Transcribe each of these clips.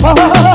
好 好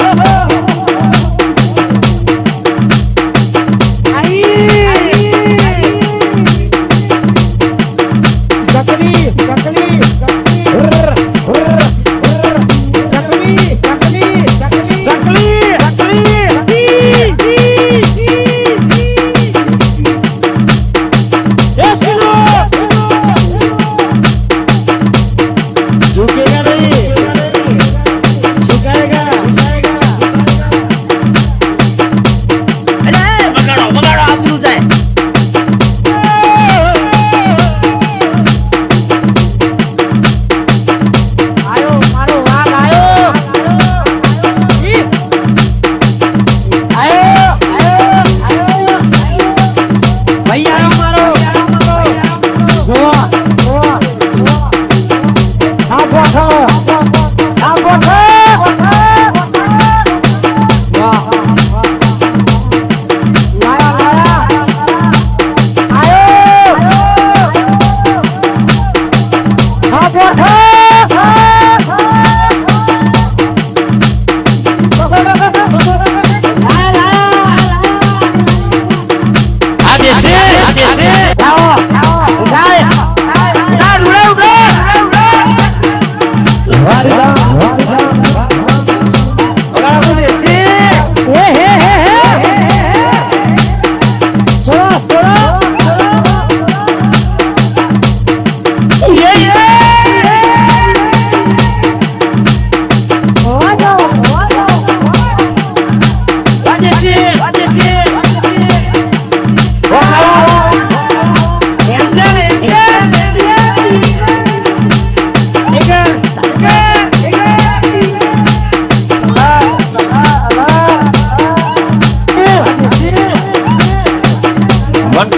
Up your head!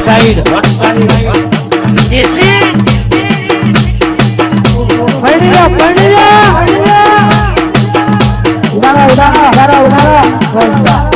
Side. ફળિયા ફળિયા ઉડાડા ઉડાડા ઉડાડા ઉડાડા